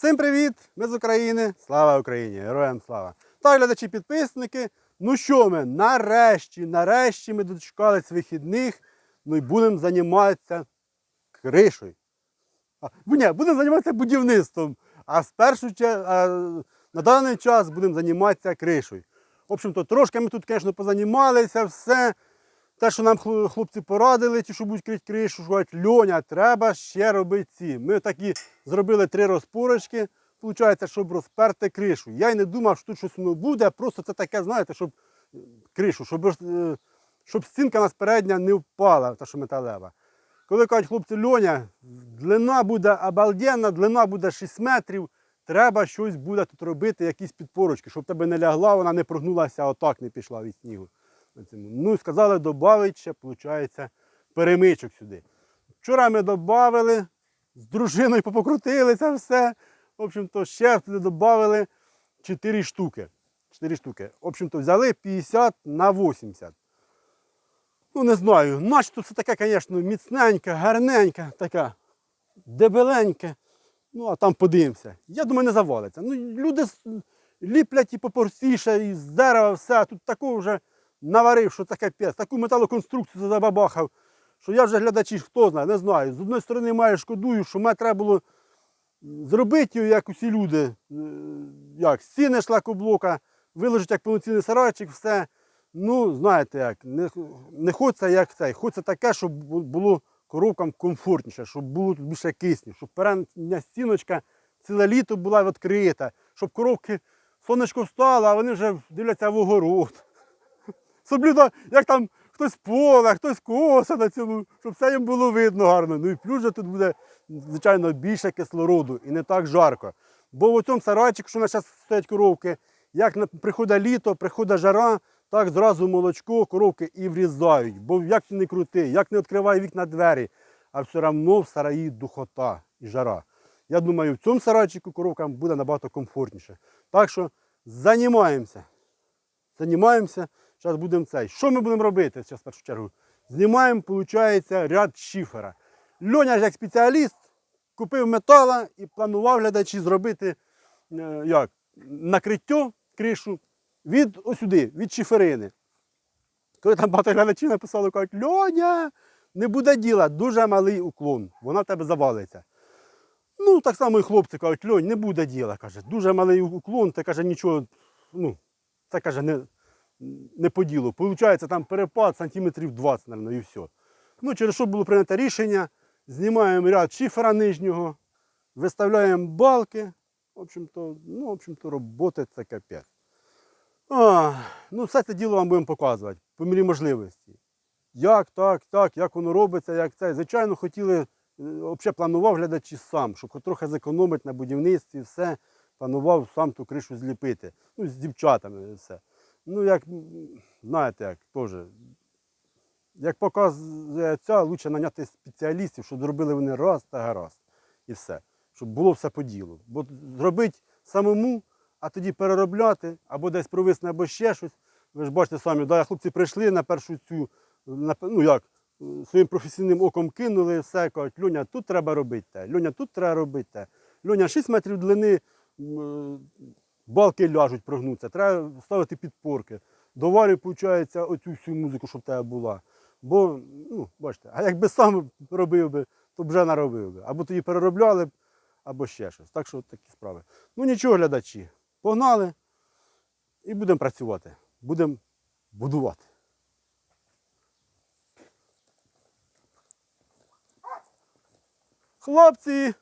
Всім привіт! Ми з України. Слава Україні! Героям слава! Та глядачі підписники. Ну що ми? Нарешті, нарешті ми дочекались вихідних. Ну і будемо займатися кришою. А, ні, будемо займатися будівництвом. А з першу чергу, а, на даний час будемо займатися кришою. В общем-то, трошки ми тут, звісно, позанімалися, все. Те, що нам хлопці порадили, ті, що будуть крити кришу, кажуть, Льоня, треба ще робити ці. Ми такі зробили три розпорочки, виходить, щоб розперти кришу. Я й не думав, що тут щось воно буде, просто це таке, знаєте, щоб е, кришу, щоб, е, щоб стінка нас передня не впала, та що металева. Коли кажуть, хлопці, Льоня, длина буде обалденна, длина буде 6 метрів, треба щось буде тут робити, якісь підпорочки, щоб тебе не лягла, вона не прогнулася, отак не пішла від снігу. Ну сказали, додати ще, виходить, перемичок сюди. Вчора ми додали, з дружиною попокрутилися все. В общем-то, ще додали 4 штуки. 4 штуки. В общем-то, взяли 50 на 80. Ну, не знаю, начебто все таке, звісно, міцненьке, гарненьке, таке, дебеленьке. Ну, а там подивимося. Я думаю, не завалиться. Ну, люди ліплять і попростіше, і з дерева все. Тут такого вже наварив, що це капець. Таку металоконструкцію забабахав, що я вже глядачі, хто знає, не знаю. З одної сторони маю шкодую, що мене треба було зробити його, як усі люди, е, як стіни шлакоблока, виложити як повноцінний сарайчик, все. Ну, знаєте як, не, не хочеться як цей, хочеться таке, щоб було коровкам комфортніше, щоб було тут більше кисню, щоб передня стіночка ціле літо була відкрита, щоб коровки сонечко встало, а вони вже дивляться в огород. Щоб як там хтось поле, хтось коса на цьому, щоб все їм було видно гарно. Ну і плюс же тут буде, звичайно, більше кислороду і не так жарко. Бо в цьому сарайчику, що у нас зараз стоять коровки, як приходить літо, приходить жара, так зразу молочко коровки і врізають. Бо як не крути, як не відкривай вікна двері, а все одно в сараї духота і жара. Я думаю, в цьому сарайчику коровкам буде набагато комфортніше. Так що займаємося. Займаємося. Зараз будемо цей. Що ми будемо робити зараз в першу чергу? Знімаємо, виходить, ряд шифера. Льоня ж як спеціаліст купив метала і планував глядачі зробити е, як, накриття, кришу від осюди, від шиферини. Коли там багато глядачів написали, кажуть, Льоня, не буде діла, дуже малий уклон, вона в тебе завалиться. Ну, так само і хлопці кажуть, Льонь, не буде діла, каже, дуже малий уклон, ти каже, нічого, ну, це каже, не, не по ділу. Получається там перепад сантиметрів 20, мабуть, і все. Ну, через що було прийнято рішення, знімаємо ряд шифера нижнього, виставляємо балки. В общем-то, ну, в общем-то, роботи це капець. А, ну, все це діло вам будемо показувати по мірі можливості. Як так, так, як воно робиться, як це. Звичайно, хотіли, взагалі планував глядачі сам, щоб трохи зекономити на будівництві, все. Планував сам ту кришу зліпити. Ну, з дівчатами все. Ну, як, знаєте, як теж. Як показує ця, краще наняти спеціалістів, щоб зробили вони раз та гаразд. І все. Щоб було все по ділу. Бо зробити самому, а тоді переробляти, або десь провисне, або ще щось. Ви ж бачите самі, да, хлопці прийшли на першу цю, на, ну як, своїм професійним оком кинули, все, кажуть, Льоня, тут треба робити те, Льоня, тут треба робити те. Льоня, 6 метрів длини, балки ляжуть, прогнуться, треба ставити підпорки. Доварюй, виходить, оцю всю музику, щоб тебе була. Бо, ну, бачите, а якби сам робив би, то вже наробив би. Або тоді переробляли б, або ще щось. Так що такі справи. Ну нічого, глядачі, погнали і будемо працювати. Будемо будувати. Хлопці!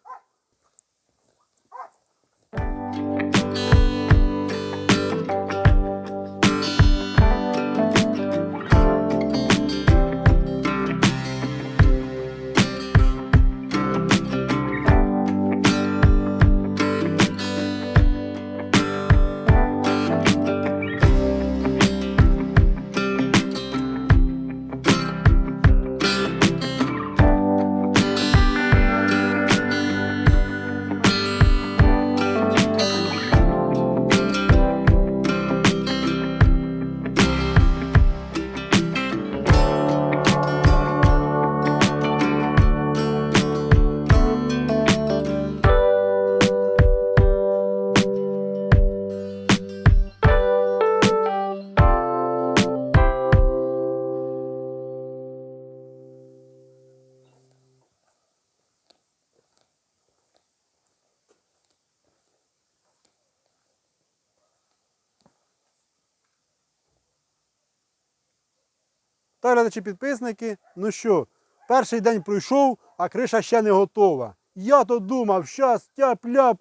Та глядачі підписники, ну що, перший день пройшов, а криша ще не готова. Я то думав, щас тяп-ляп,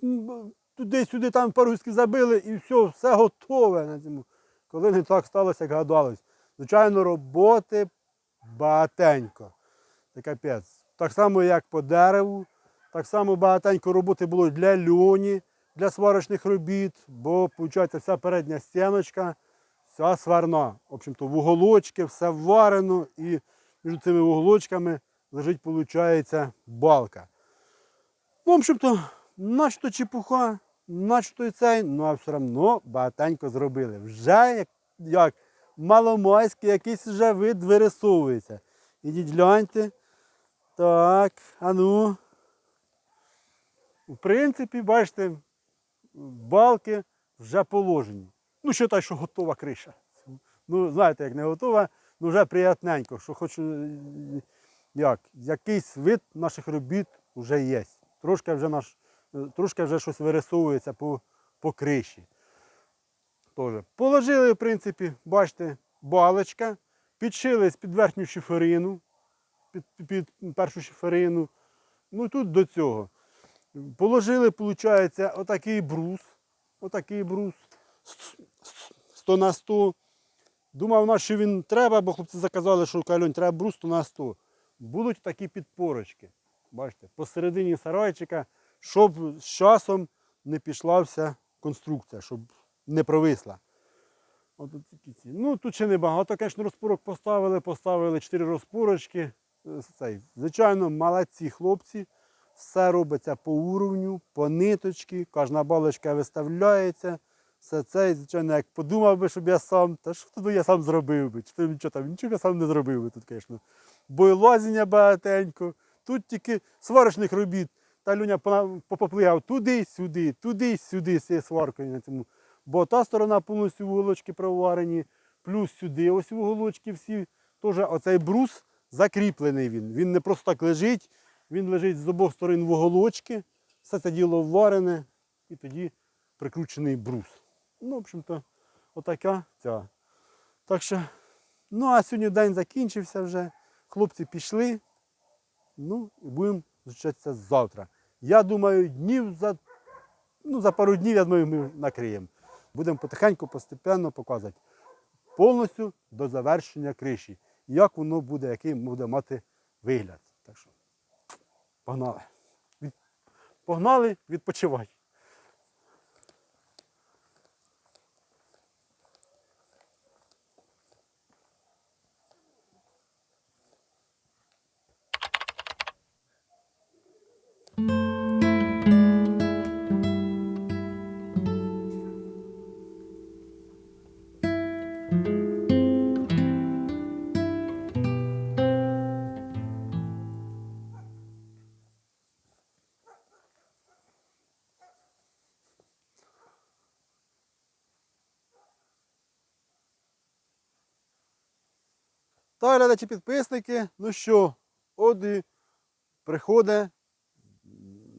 туди-сюди там паруски забили і все, все готове на цьому. Коли не так сталося, як гадалось. Звичайно, роботи багатенько. Це капець. Так само, як по дереву, так само багатенько роботи було для льоні, для сварочних робіт, бо, виходить, вся передня стіночка, вся сварна. В общем-то, вуголочки, все варено, і між цими вуголочками лежить, виходить, балка. В общем-то, наче чепуха, наче і цей, ну а все одно багатенько зробили. Вже як, як маломайський якийсь вже вид вирисовується. Ідіть гляньте. Так, а ну. В принципі, бачите, балки вже положені. Ну, так, що готова криша. Ну, знаєте, як не готова, ну вже приятненько, що хоч е, як, якийсь вид наших робіт вже є. Трошки вже наш, е, трошки вже щось вирисовується по, по криші. Тоже. Положили, в принципі, бачите, балочка, підшили з-під верхню шиферину, під, під першу шиферину. Ну тут до цього. Положили, виходить, отакий брус. Отакий брус. 100 на 100. Думав, на що він треба, бо хлопці заказали, що кальонь треба брус 100 на 100. Будуть такі підпорочки. Бачите, посередині сарайчика, щоб з часом не пішла вся конструкція, щоб не провисла. От ці. Ну, тут ще небагато, звісно, розпорок поставили, поставили 4 розпорочки. Е, Цей. Звичайно, молодці хлопці. Все робиться по уровню, по ниточці, кожна балочка виставляється. Все це, і, звичайно, як подумав би, щоб я сам, та що тут би я сам зробив би? Чи то нічого там, нічого я сам не зробив би тут, звісно. Бо і лазіння багатенько, тут тільки сварочних робіт. Та Люня попоплигав туди, сюди, туди, сюди з цією сваркою на цьому. Бо та сторона повністю вуголочки проварені, плюс сюди ось вуголочки всі. Теж оцей брус закріплений він. Він не просто так лежить, він лежить з обох сторон вуголочки, все це діло варене і тоді прикручений брус. Ну, в общем-то, отака ця. Так що, ну а сьогодні день закінчився вже. Хлопці пішли. Ну, і будемо зустрічатися завтра. Я думаю, днів за, ну, за пару днів, я думаю, ми накриємо. Будемо потихеньку, постепенно показувати повністю до завершення криші. Як воно буде, який буде мати вигляд. Так що, погнали. Від- Погнали, відпочивай. Та глядачі підписники, ну що, от і приходить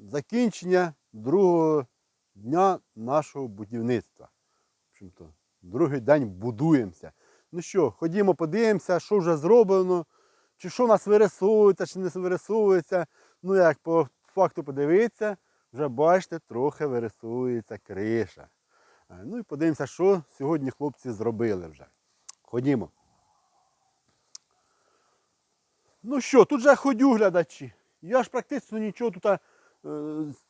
закінчення другого дня нашого будівництва. В общем-то, другий день будуємося. Ну що, ходімо, подивимося, що вже зроблено, чи що у нас вирисовується, чи не вирисовується. Ну як по факту подивитися, вже бачите, трохи вирисовується криша. Е, Ну і подивимося, що сьогодні хлопці зробили вже. Ходімо. Ну що, тут же ходю глядачі. Я ж практично нічого тут е,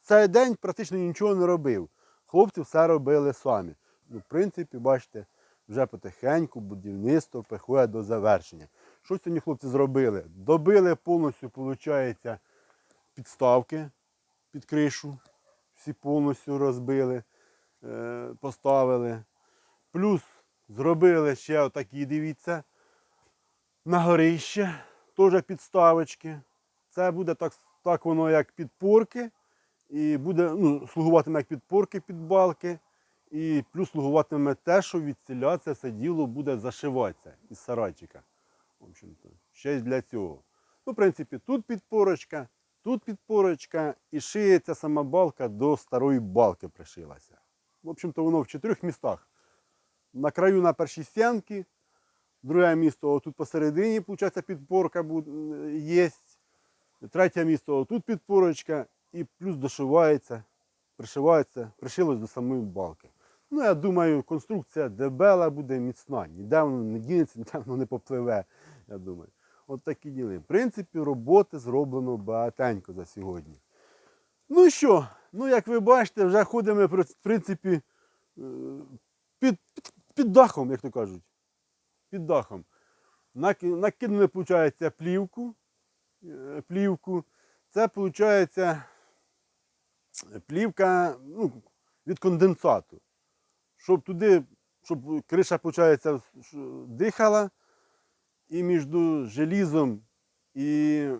цей день практично нічого не робив. Хлопці все робили самі. Ну, в принципі, бачите, вже потихеньку будівництво приходить до завершення. Що сьогодні хлопці зробили? Добили повністю, виходить, підставки під кришу. Всі повністю розбили, е, поставили. Плюс зробили ще отакі, дивіться, на горище теж підставочки. Це буде так, так воно як підпорки. І буде ну, слугуватиме як підпорки під балки. І плюс слугуватиме те, що від ціля це все діло буде зашиватися із сарайчика. В общем-то, ще й для цього. Ну, в принципі, тут підпорочка, тут підпорочка і шиється сама балка до старої балки пришилася. В общем-то, воно в чотирьох містах. На краю на першій стінці, Друге місто тут посередині, виходить, підпорка є. Третє місто тут підпорочка і плюс дошивається, пришивається, пришилось до самої балки. Ну, я думаю, конструкція дебела буде міцна. Ніде воно не дінеться, ніде воно не попливе. Я думаю. От такі діли. В принципі, роботи зроблено багатенько за сьогодні. Ну що, ну як ви бачите, вже ходимо, в принципі, е, під, під, під дахом, як то кажуть. Під дахом. Накинули, виходить, плівку. е, плівку. Це, виходить, плівка ну, від конденсату. Щоб туди, щоб криша, виходить, дихала, і між желізом і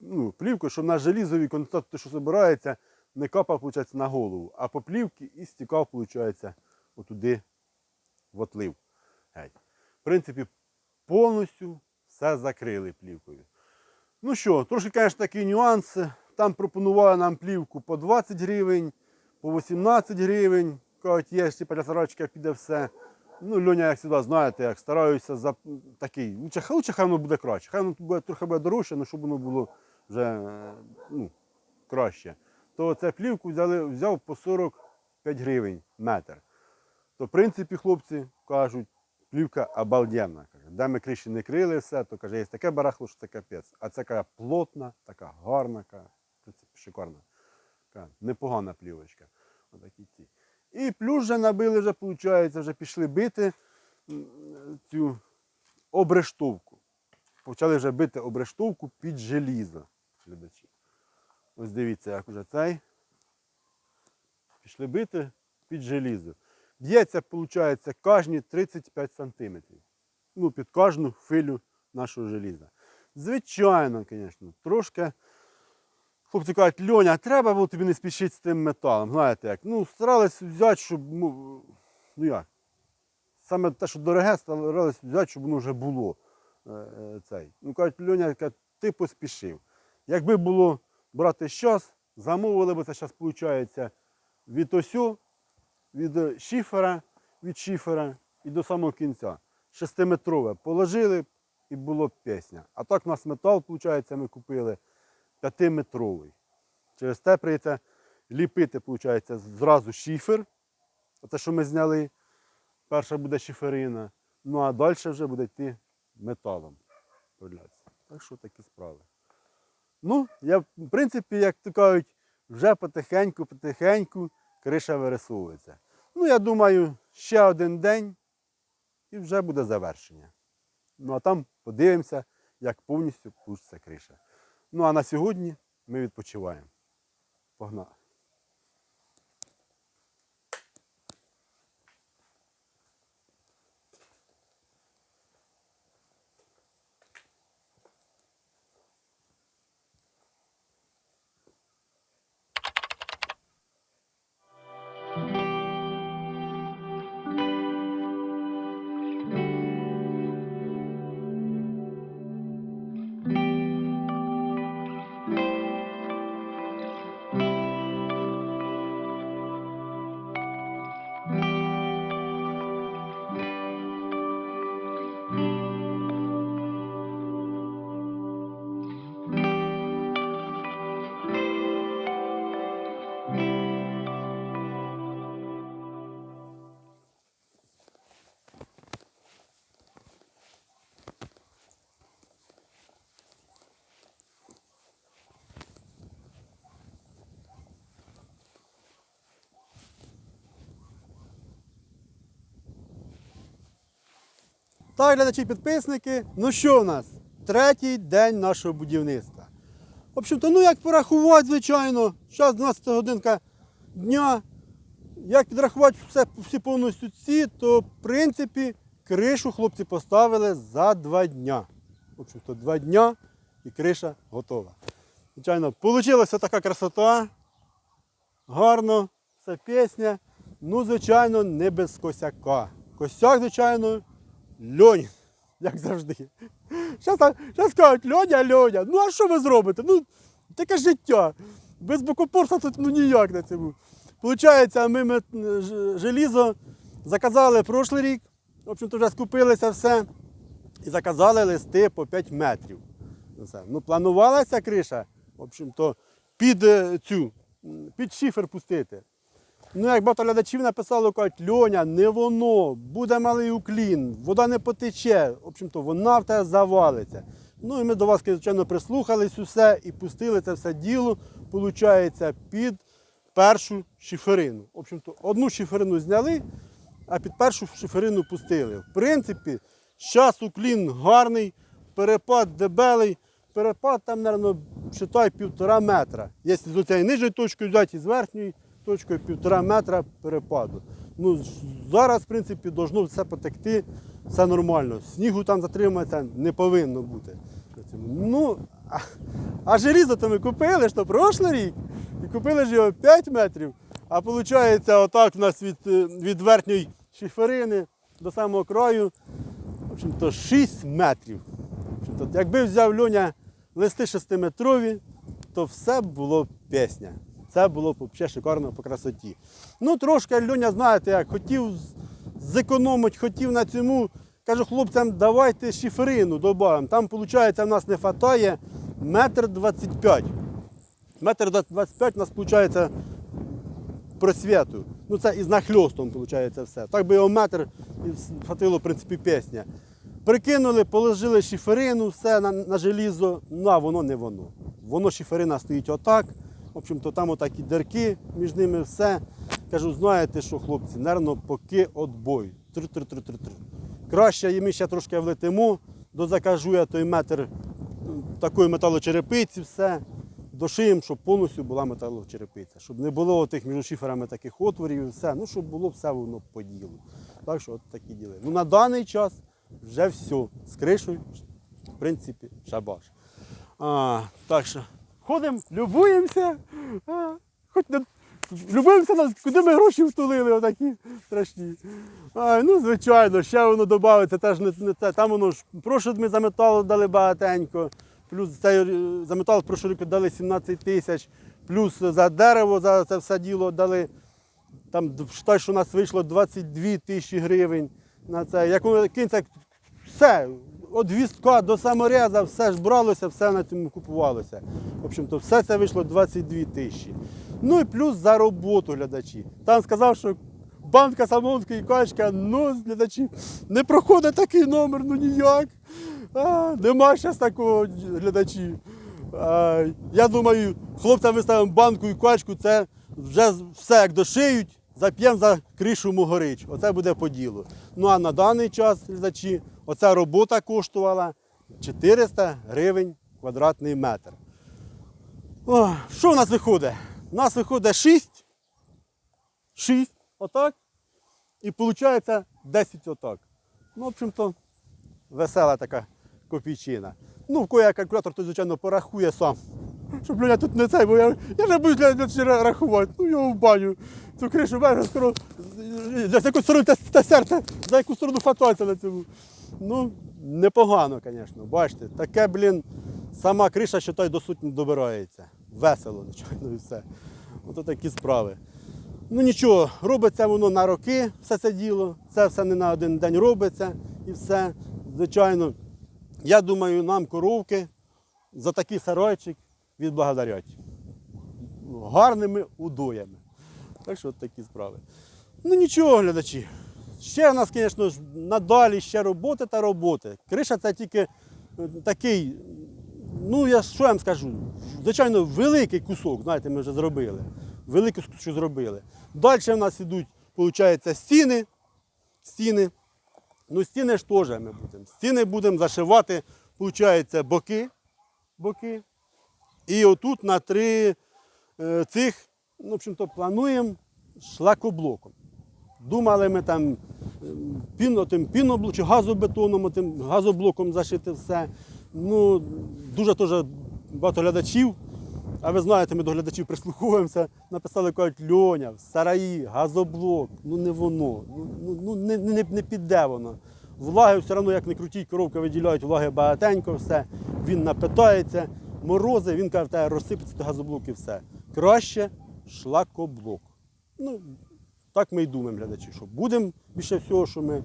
ну, плівкою, щоб на желізовий конденсат, те, що збирається, не капав, виходить, на голову, а по плівці і стікав, виходить, отуди в отлив. Геть. В принципі, повністю все закрили плівкою. Ну що, трошки, звісно, такі нюанси. Там пропонували нам плівку по 20 гривень, по 18 гривень. Кажуть, є ще для сарочка піде все. Ну, Льоня, як завжди, знаєте, як стараюся за такий. Лучше, хай- лучше хай воно буде краще. Хай воно буде трохи буде дорожче, але щоб воно було вже ну, краще. То це плівку взяли, взяв по 45 гривень метр. То, в принципі, хлопці кажуть, плівка обалденна. Каже, де ми криші не крили, все, то каже, є таке барахло, що це капець. А це каже, плотна, така гарна, каже, шикарна. Каже, непогана плівочка. Отакі ті. І плюс вже набили, вже, виходить, вже пішли бити цю обрештовку. Почали вже бити обрештовку під желізо. Глядачі. Ось дивіться, як вже цей. Пішли бити під желізо. Б'ється, виходить, кожні 35 см. Ну, під кожну хвилю нашого желіза. Звичайно, звісно, трошки. Хлопці кажуть, Льоня, треба було тобі не спішити з тим металом. Знаєте як? Ну, старались взяти, щоб. Ну, ну як? Саме те, що дороге, старались взяти, щоб воно вже було. е, е, цей. Ну, кажуть, Льоня, ти поспішив. Якби було брати час, замовили б це зараз, виходить, від осю, від шифера, від шифера і до самого кінця. Шестиметрове положили і було пісня. А так у нас метал, виходить, ми купили п'ятиметровий. Через те прийдеться ліпити, виходить, зразу шифер. Оце, що ми зняли. Перша буде шиферина. Ну а далі вже буде йти металом. Так що такі справи. Ну, я, в принципі, як то кажуть, вже потихеньку, потихеньку криша вирисовується. Ну, я думаю, ще один день і вже буде завершення. Ну а там подивимося, як повністю получиться криша. Ну а на сьогодні ми відпочиваємо. Погнали. Так, глядачі підписники. Ну що в нас? Третій день нашого будівництва. В общем-то, ну як порахувати, звичайно, зараз 12 годинка дня. Як підрахувати все, всі повністю ці, то в принципі кришу хлопці поставили за два дня. В общем-то, два дня і криша готова. Звичайно, вийшла така красота. Гарно, це пісня. Ну, звичайно, не без косяка. Косяк, звичайно, Льонь, як завжди. Зараз кажуть, Льоня, Льоня, ну а що ви зробите? Ну, таке життя. Без бокопорса тут ну ніяк на цьому. Получається, ми мет- ж- желізо заказали прошлий рік, В общем-то, вже скупилися все і заказали листи по 5 метрів. Ну, Ну, планувалася криша, в общем-то, під е, цю, під шифер пустити. Ну, як багато глядачів написали, кажуть, Льоня, не воно, буде малий уклін, вода не потече, в общем-то, вона в тебе завалиться. Ну і ми до вас, звичайно, прислухались усе і пустили це все діло, виходить, під першу шиферину. В общем-то, одну шиферину зняли, а під першу шиферину пустили. В принципі, зараз уклін гарний, перепад дебелий, перепад там, мабуть, вважай, півтора метра. Якщо з цієї нижньої точки взяти і з верхньої точкою півтора метра перепаду. Ну, зараз, в принципі, должно все потекти, все нормально. Снігу там затриматися не повинно бути. Ну, а, а желізо то ми купили то прошлий рік. І купили ж його 5 метрів. А виходить, отак у нас від, від верхньої шиферини до самого краю, в общем-то, 6 метрів. В якби взяв Льоня листи 6-метрові, то все було пісня. Це було б взагалі шикарно по красоті. Ну, трошки Льоня, знаєте, як хотів зекономити, хотів на цьому. Кажу хлопцям, давайте шиферину додаємо. Там, виходить, в нас не вистачає метр 25. Метр 25 у нас виходить просвіту. Ну це із нахльостом виходить все. Так би його метр хватило, в принципі, пісня. Прикинули, положили шиферину, все на, на желізо, ну а воно не воно. Воно шиферина стоїть отак. В общем-то, там отакі дірки між ними все. Кажу, знаєте що, хлопці, нервно поки отбой. Тр-тр-тр-тр-тр. Краще ми ще трошки влетимо, дозакажу я той метр такої металочерепиці, все. Дошиємо, щоб повністю була металочерепиця. Щоб не було тих між шиферами таких отворів і все. Ну, щоб було все воно по ділу. Так що от такі діли. Ну на даний час вже все. З кришою, в принципі, шабаш. А, так що ходимо, любуємося. Хоч не любуємося, на- куди ми гроші втулили, отакі страшні. А, ну, звичайно, ще воно додається, теж не, не те. Там воно ж прошлий ми за метал дали багатенько. Плюс цей, за метал прошлий дали 17 тисяч, плюс за дерево за це все діло дали. Там считай, що у нас вийшло 22 тисячі гривень на це. Як воно кинеться, все, від вістка до самореза, все ж бралося, все на цьому купувалося. В общем-то, все це вийшло 22 тисячі. Ну і плюс за роботу глядачі. Там сказав, що банка Самонської качка, ну, глядачі, не проходить такий номер, ну ніяк. А, нема зараз такого глядачі. А, я думаю, хлопцям виставимо банку і качку, це вже все як дошиють, зап'ємо за кришу Могорич. Оце буде по ділу. Ну а на даний час, глядачі, оця робота коштувала 400 гривень квадратний метр. О, що в нас виходить? У нас виходить 6, 6, отак. І виходить 10 отак. Ну, в общем-то, весела така копійчина. Ну, в кого калькулятор, то, звичайно, порахує сам. Щоб Люня тут не цей, бо я, я вже буду для, для, рахувати. Ну його в баню. Цю кришу бачиш, скоро за яку сторону те, те серце, за яку сторону хватається на цьому. Ну, непогано, звісно. Бачите, таке, блін, сама криша, що той до сутні добирається. Весело, звичайно, і все. Ото такі справи. Ну нічого, робиться воно на роки, все це діло. Це все не на один день робиться і все. Звичайно, я думаю, нам коровки за такий сарайчик відблагодарять. Гарними удоями. Так що от такі справи. Ну нічого, глядачі. Ще в нас, звісно надалі ще роботи та роботи. Криша це тільки е, такий, ну я що я вам скажу, звичайно, великий кусок, знаєте, ми вже зробили. Великий кусок що зробили. Далі в нас йдуть, виходить, стіни. Стіни. Ну, стіни ж теж ми будемо. Стіни будемо зашивати, виходить, боки. боки. І отут на три е, цих, ну, в общем-то, плануємо шлакоблоком. Думали ми там піно, тим піноблоком чи газобетоном, тим газоблоком зашити все. Ну, дуже теж багато глядачів. А ви знаєте, ми до глядачів прислуховуємося, написали, кажуть, Льоня, сараї, газоблок, ну не воно, ну, ну, ну не, не, не піде воно. Влаги все одно, як не крутіть, коровки виділяють, влаги багатенько, все. Він напитається, морози, він каже, розсипеться газоблок і все. Краще шлакоблок. Ну, так ми і думаємо, глядачі, що будемо більше всього, що ми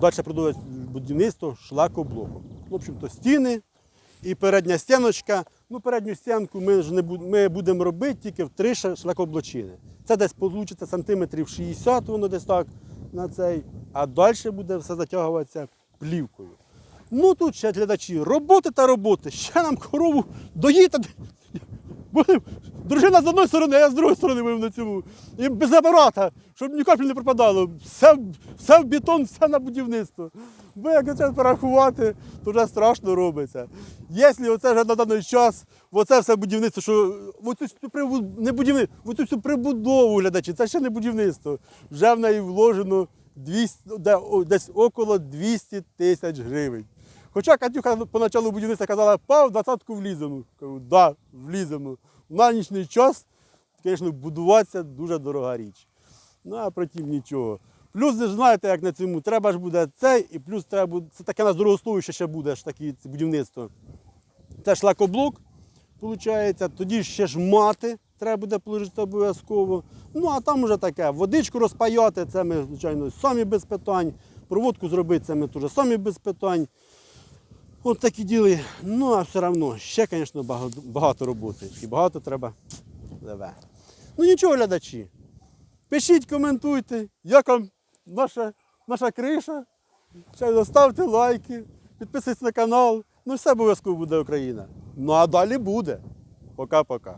далі продовжується будівництво шлакоблоку. В общем-то, стіни і передня стіночка. Ну, передню стінку ми ж не бу- ми будемо робити тільки в три шлакоблочини. Це десь вийде сантиметрів 60, воно десь так на цей, а далі буде все затягуватися плівкою. Ну тут ще глядачі, роботи та роботи. Ще нам корову доїти. Дружина з одної сторони, а я з другої сторони будемо на цьому. І без апарата, щоб ні каплі не пропадало. Все, все в бетон, все на будівництво. Бо як це порахувати, то вже страшно робиться. Якщо оце вже на даний час, оце все будівництво, що оцю не будівництво, оцю всю прибудову глядачі, це ще не будівництво. Вже в неї вложено 200, десь около 200 тисяч гривень. Хоча Катюха поначалу будівництва казала, пав, двадцятку вліземо. Кажу, да, вліземо. В нинішній час, звісно, будуватися дуже дорога річ. Ну, а протім нічого. Плюс, ви знаєте, як на цьому, треба ж буде цей, і плюс треба буде, це таке на дорогостоюще ще буде ж таке це будівництво. Це шлакоблок, виходить, тоді ще ж мати треба буде положити обов'язково. Ну, а там вже таке, водичку розпаяти, це ми, звичайно, самі без питань. Проводку зробити, це ми теж самі без питань. От такі діли. Ну, а все одно, ще, звісно, багато, багато роботи. І багато треба леве. Ну нічого, глядачі. Пишіть, коментуйте, як вам наша, наша криша. Ще ставте лайки, підписуйтесь на канал. Ну, все обов'язково буде Україна. Ну а далі буде. Пока-пока.